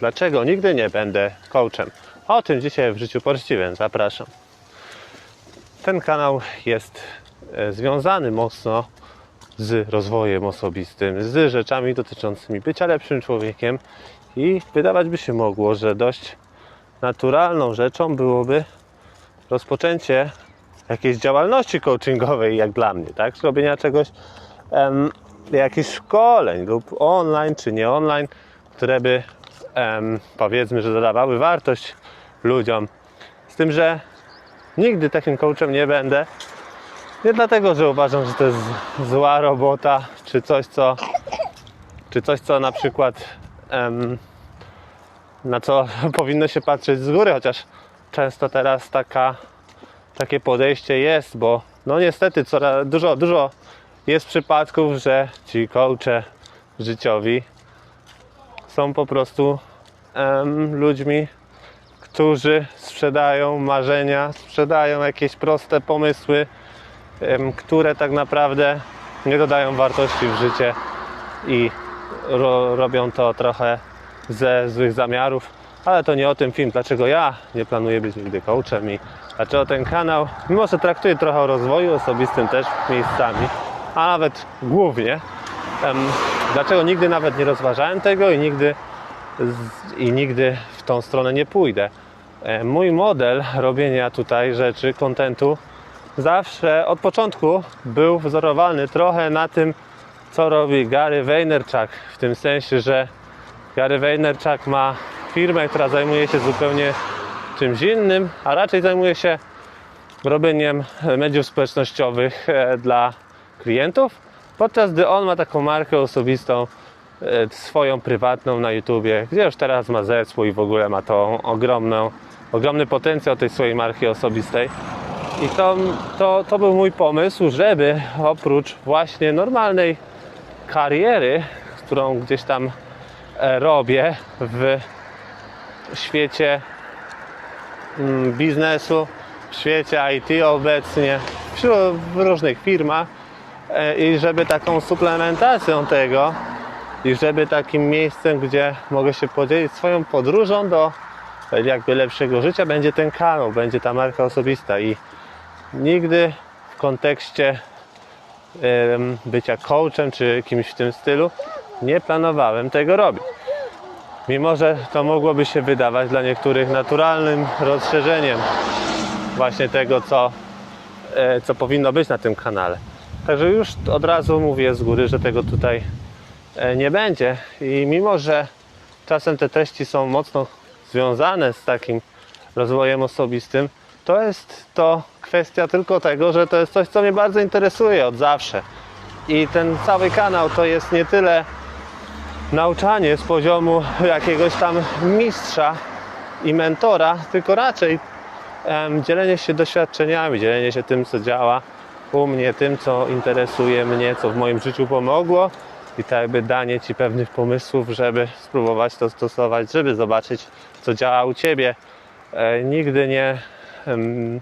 Dlaczego nigdy nie będę coachem? O tym dzisiaj w życiu poczciwym. Zapraszam. Ten kanał jest e, związany mocno z rozwojem osobistym, z rzeczami dotyczącymi bycia lepszym człowiekiem i wydawać by się mogło, że dość naturalną rzeczą byłoby rozpoczęcie jakiejś działalności coachingowej, jak dla mnie, tak? Zrobienia czegoś, em, jakichś szkoleń lub online czy nie online, które by em, powiedzmy, że dodawały wartość ludziom. Z tym, że nigdy takim coachem nie będę. Nie dlatego, że uważam, że to jest zła robota, czy coś, co, czy coś, co na przykład em, na co powinno się patrzeć z góry, chociaż często teraz taka, takie podejście jest, bo no niestety coraz, dużo, dużo jest przypadków, że ci coache życiowi są po prostu em, ludźmi, którzy sprzedają marzenia, sprzedają jakieś proste pomysły, em, które tak naprawdę nie dodają wartości w życie i ro, robią to trochę ze złych zamiarów, ale to nie o tym film, dlaczego ja nie planuję być nigdy coachem i dlaczego ten kanał, mimo że traktuje trochę o rozwoju osobistym też miejscami, a nawet głównie, em, dlaczego nigdy nawet nie rozważałem tego i nigdy, i nigdy w tą stronę nie pójdę. E, Mój model robienia tutaj rzeczy, kontentu, zawsze od początku był wzorowany trochę na tym, co robi Gary Vaynerchuk, w tym sensie, że Gary Vaynerchuk ma firmę, która zajmuje się zupełnie czymś innym, a raczej zajmuje się robieniem mediów społecznościowych e, dla klientów, podczas gdy on ma taką markę osobistą, e, swoją prywatną na YouTubie, gdzie już teraz ma zespół i w ogóle ma tą ogromną, ogromny potencjał tej swojej marki osobistej. I to, to, to był mój pomysł, żeby oprócz właśnie normalnej kariery, którą gdzieś tam e, robię w świecie mm, biznesu, w świecie IT obecnie, w różnych firmach i żeby taką suplementacją tego i żeby takim miejscem, gdzie mogę się podzielić swoją podróżą do jakby lepszego życia będzie ten kanał, będzie ta marka osobista i nigdy w kontekście bycia coachem czy kimś w tym stylu nie planowałem tego robić. Mimo, że to mogłoby się wydawać dla niektórych naturalnym rozszerzeniem właśnie tego, co, e, co powinno być na tym kanale. Także już od razu mówię z góry, że tego tutaj e, nie będzie. I mimo, że czasem te treści są mocno związane z takim rozwojem osobistym, to jest to kwestia tylko tego, że to jest coś, co mnie bardzo interesuje od zawsze. I ten cały kanał to jest nie tyle nauczanie z poziomu jakiegoś tam mistrza i mentora, tylko raczej em, dzielenie się doświadczeniami, dzielenie się tym, co działa u mnie, tym, co interesuje mnie, co w moim życiu pomogło i tak jakby danie Ci pewnych pomysłów, żeby spróbować to stosować, żeby zobaczyć, co działa u Ciebie. E, nigdy nie em,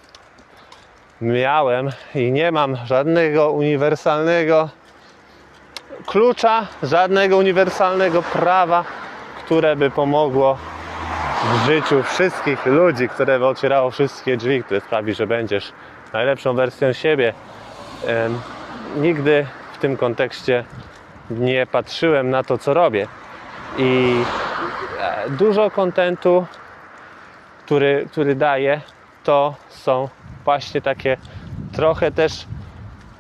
miałem i nie mam żadnego uniwersalnego klucza, żadnego uniwersalnego prawa, które by pomogło w życiu wszystkich ludzi, które by otwierało wszystkie drzwi, które sprawi, że będziesz najlepszą wersją siebie. Nigdy w tym kontekście nie patrzyłem na to, co robię. I e, dużo kontentu, który, który daję, to są właśnie takie trochę też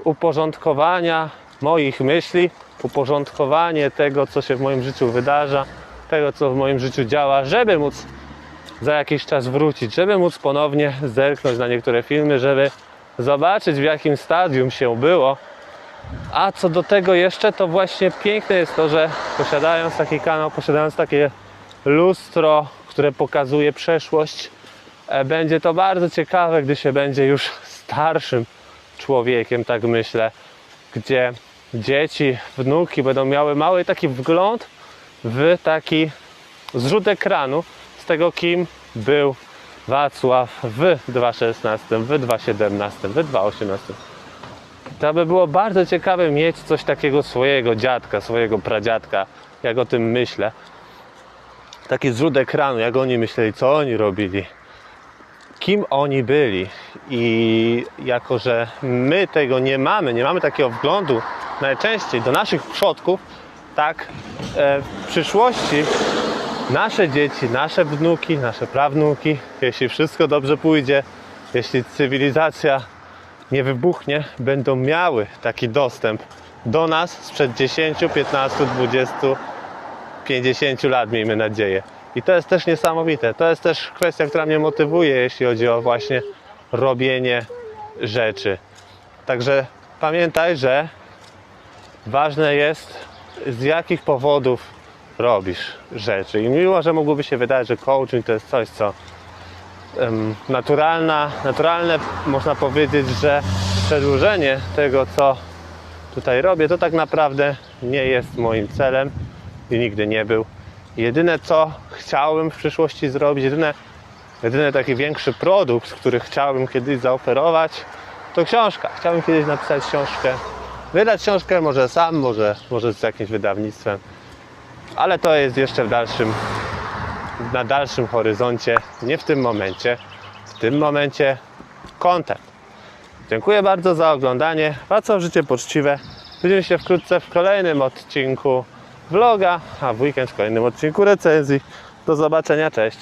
uporządkowania moich myśli, uporządkowanie tego, co się w moim życiu wydarza, tego, co w moim życiu działa, żeby móc za jakiś czas wrócić, żeby móc ponownie zerknąć na niektóre filmy, żeby zobaczyć w jakim stadium się było. A co do tego jeszcze, to właśnie piękne jest to, że posiadając taki kanał, posiadając takie lustro, które pokazuje przeszłość, e, będzie to bardzo ciekawe, gdy się będzie już starszym człowiekiem, tak myślę, gdzie dzieci, wnuki będą miały mały taki wgląd w taki zrzut ekranu z tego, kim był Wacław w 2016, w 2017, w 2018. To by było bardzo ciekawe mieć coś takiego swojego dziadka, swojego pradziadka, jak o tym myślę. taki zrzut ekranu, jak oni myśleli, co oni robili, kim oni byli. I jako, że my tego nie mamy, nie mamy takiego wglądu najczęściej do naszych przodków, tak e, w przyszłości nasze dzieci, nasze wnuki, nasze prawnuki, jeśli wszystko dobrze pójdzie, jeśli cywilizacja nie wybuchnie, będą miały taki dostęp do nas sprzed 10, 15, 20, 50 lat, miejmy nadzieję. I to jest też niesamowite. To jest też kwestia, która mnie motywuje, jeśli chodzi o właśnie robienie rzeczy. Także pamiętaj, że ważne jest z jakich powodów robisz rzeczy. I mimo, że mogłoby się wydawać, że coaching to jest coś, co em, naturalna, naturalne, można powiedzieć, że przedłużenie tego, co tutaj robię, to tak naprawdę nie jest moim celem i nigdy nie był. Jedyne, co chciałbym w przyszłości zrobić, jedyne, jedyny taki większy produkt, który chciałbym kiedyś zaoferować, to książka. Chciałbym kiedyś napisać książkę, wydać książkę może sam, może, może z jakimś wydawnictwem, ale to jest jeszcze w dalszym, na dalszym horyzoncie, nie w tym momencie. W tym momencie content. Dziękuję bardzo za oglądanie. Wracam życie poczciwe. Widzimy się wkrótce w kolejnym odcinku vloga, a w weekend w kolejnym odcinku recenzji. Do zobaczenia, cześć.